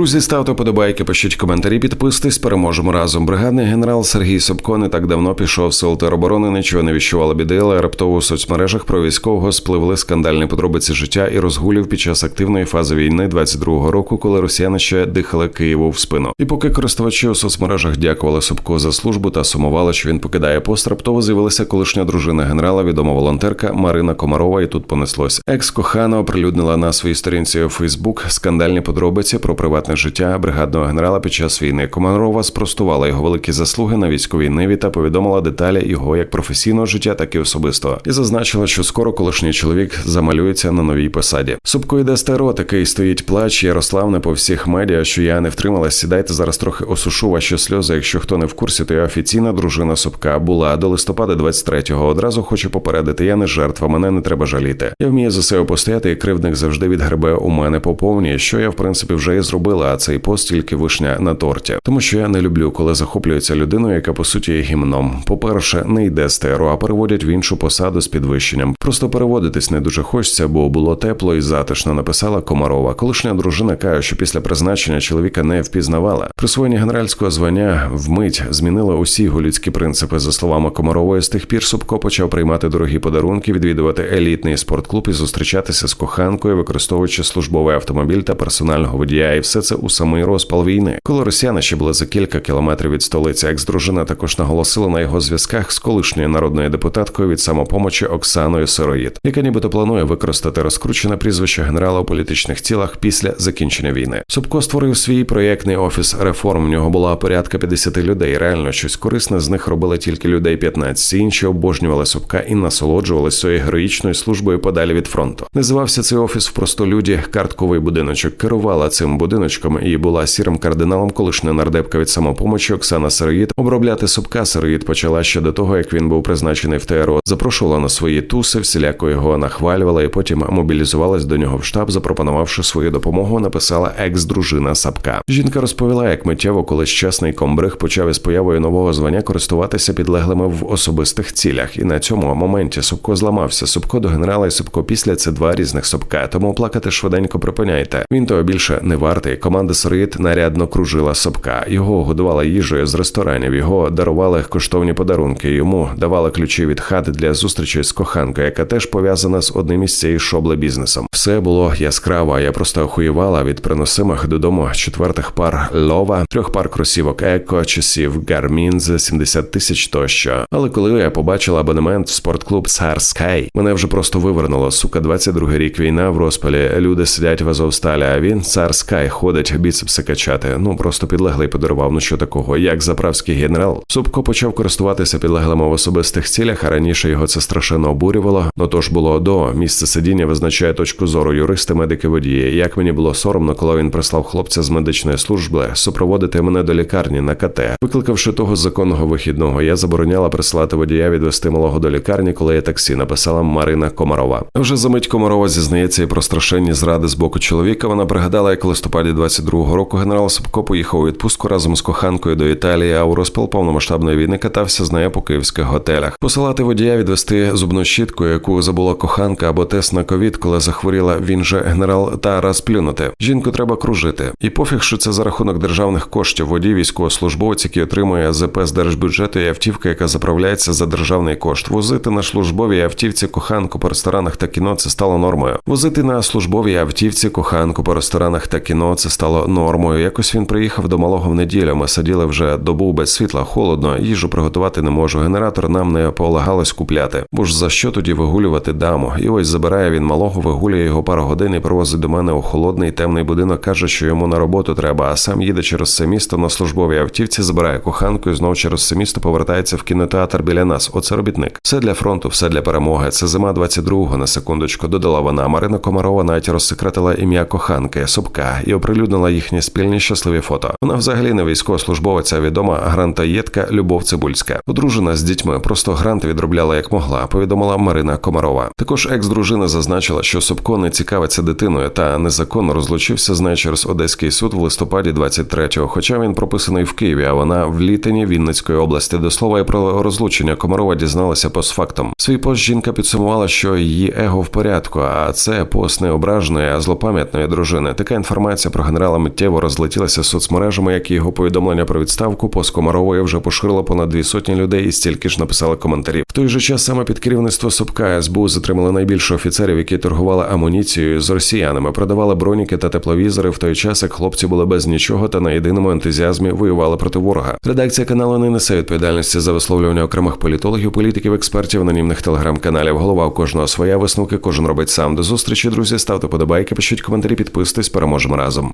Друзі, ставте подобайки, пишіть коментарі, підписуйтесь, переможемо разом. Бригадний генерал Сергій Собко не так давно пішов сил тероборони, нічого не віщувала біди, але раптово у соцмережах про військового спливли скандальні подробиці життя і розгулів під час активної фази війни 22-го року, коли росіяни ще дихали Києву в спину. І поки користувачі у соцмережах дякували Собко за службу та сумували, що він покидає пост, раптово з'явилася колишня дружина генерала, відома волонтерка Марина Комарова. І тут понеслось. Екс кохана оприлюднила на своїй сторінці у Фейсбук скандальні подробиці про приватне життя бригадного генерала під час війни. Комарова спростувала його великі заслуги на військовій ниві та повідомила деталі його як професійного життя, так і особистого. І зазначила, що скоро колишній чоловік замалюється на новій посаді. Супко йде стеро, такий стоїть плач Ярослав не по всіх медіа, що я не втрималась. Сідайте зараз трохи осушу ваші сльози. Якщо хто не в курсі, то я офіційна дружина Супка була до листопада 23-го. Одразу хочу попередити. Я не жертва, мене не треба жаліти. Я вмію за себе постояти, і кривдник завжди відгребе у мене по повній, що я в принципі вже і зробила. А цей пост тільки вишня на торті, тому що я не люблю, коли захоплюється людиною, яка по суті є гімном. По перше, не йде з ТРО, а переводять в іншу посаду з підвищенням. Просто переводитись не дуже хочеться, бо було тепло і затишно. Написала Комарова. Колишня дружина каже, що після призначення чоловіка не впізнавала. Присвоєння генеральського звання вмить змінило усі його людські принципи. За словами Комарової, з тих пір Супко почав приймати дорогі подарунки, відвідувати елітний спортклуб і зустрічатися з коханкою, використовуючи службовий автомобіль та персонального водія. І все це у самий розпал війни. Коли росіяни ще були за кілька кілометрів від столиці, екс-дружина також наголосила на його зв'язках з колишньою народною депутаткою від самопомочі Оксаною Сироїд, яка нібито планує використати розкручене прізвище генерала у політичних цілах після закінчення війни. Собко створив свій проєктний офіс реформ. В нього була порядка 50 людей. Реально щось корисне з них робили тільки людей 15. Інші обожнювали Собка і насолоджувалися своєю героїчною службою подалі від фронту. Називався цей офіс в простолюді картковий будиночок. Керувала цим будиночком і була сірим кардиналом колишня нардепка від самопомочі Оксана Сироїд. Обробляти Собка Сироїд почала ще до того, як він був призначений в ТРО. Запрошувала на свої туси, всіляко його нахвалювала і потім мобілізувалась до нього в штаб, запропонувавши свою допомогу. Написала екс-дружина Сапка. Жінка розповіла, як миттєво, коли щасний комбриг почав із появою нового звання користуватися підлеглими в особистих цілях, і на цьому моменті Собко зламався. Собко до генерала і Собко після це два різних Собка. Тому плакати швиденько припиняйте. Він того більше не вартий. Команда Сироїд нарядно кружила Собка. Його годувала їжею з ресторанів. Його дарували коштовні подарунки. Йому давали ключі від хати для зустрічі з коханкою, яка теж пов'язана з одним із цієї шобли бізнесом. Все було яскраво. Я просто охуєвала від приносимих додому четвертих пар лова, трьох пар кросівок еко, часів Гармін за 70 тисяч тощо. Але коли я побачила абонемент в спортклуб Цар Скай, мене вже просто вивернуло. Сука, 22 рік війна в розпалі. Люди сидять в Азовсталі, а він цар Скай ходить біцепси качати. Ну просто підлеглий подарував. Ну що такого, як заправський генерал. Супко почав користуватися підлеглими в особистих цілях, а раніше його це страшенно обурювало. Ну тож було до місце сидіння визначає точку зору юристи, медики, водії. Як мені було соромно, коли він прислав хлопця з медичної служби супроводити мене до лікарні на КТ. Викликавши того законного вихідного, я забороняла прислати водія відвести малого до лікарні, коли я таксі написала Марина Комарова. Вже за мить Комарова зізнається і про страшенні зради з боку чоловіка. Вона пригадала, як у листопаді 22-го року генерал Сапко поїхав у відпустку разом з коханкою до Італії, а у розпал повномасштабної війни катався з нею по київських готелях. Посилати водія відвести зубну щітку, яку забула коханка або тест на ковід, коли захворіла він же генерал та розплюнути. Жінку треба кружити. І пофіг, що це за рахунок державних коштів водій військовослужбовець, який отримує ЗП з держбюджету і автівка, яка заправляється за державний кошт. Возити на службовій автівці коханку по ресторанах та кіно це стало нормою. Возити на службовій автівці коханку по ресторанах та кіно це стало нормою. Якось він приїхав до малого в неділю. Ми сиділи вже добу без світла, холодно, їжу приготувати не можу. Генератор нам не полагалось купляти. Бо ж за що тоді вигулювати даму? І ось забирає він малого, вигулює його пару годин і привозить до мене у холодний темний будинок. каже, що йому на роботу треба, а сам їде через це місто на службовій автівці, забирає коханку і знов через це місто повертається в кінотеатр біля нас. Оце робітник. Все для фронту, все для перемоги. Це зима 22-го, на секундочку. Додала вона. Марина Комарова навіть розсекретила ім'я коханки Собка і оприлюднила їхні спільні щасливі фото. Вона взагалі не військовослужбовець, а відома грантаєтка Любов Цибульська. Одружена з дітьми, просто грант відробляла як могла. Повідомила Марина Комарова. Також екс-дружина зазначила, що Собко не цікавиться дитиною та незаконно розлучився з нею через Одеський суд в листопаді 23-го, Хоча він прописаний в Києві, а вона в літині Вінницької області. До слова і про розлучення Комарова дізналася постфактом. Свій пост жінка підсумувала, що її его в порядку, а це пост не ображеної, а злопам'ятної дружини. Така інформація про генерала миттєво розлетілася соцмережами, як і його повідомлення про відставку. Пост Комарової вже поширило понад дві сотні людей, і стільки ж написали коментарів. В той же час саме під керівництво Собка СБУ затримали найбільше офіцерів, які торгували амуніцією з росіянами, продавали броніки та тепловізори в той час, як хлопці були без нічого та на єдиному ентузіазмі воювали проти ворога. Редакція каналу не несе відповідальності за висловлювання окремих політологів, політиків, експертів, анонімних телеграм-каналів. Голова у кожного своя висновки, кожен робить сам. До зустрічі, друзі. Ставте подобайки, пишіть коментарі, підписуйтесь, переможемо разом.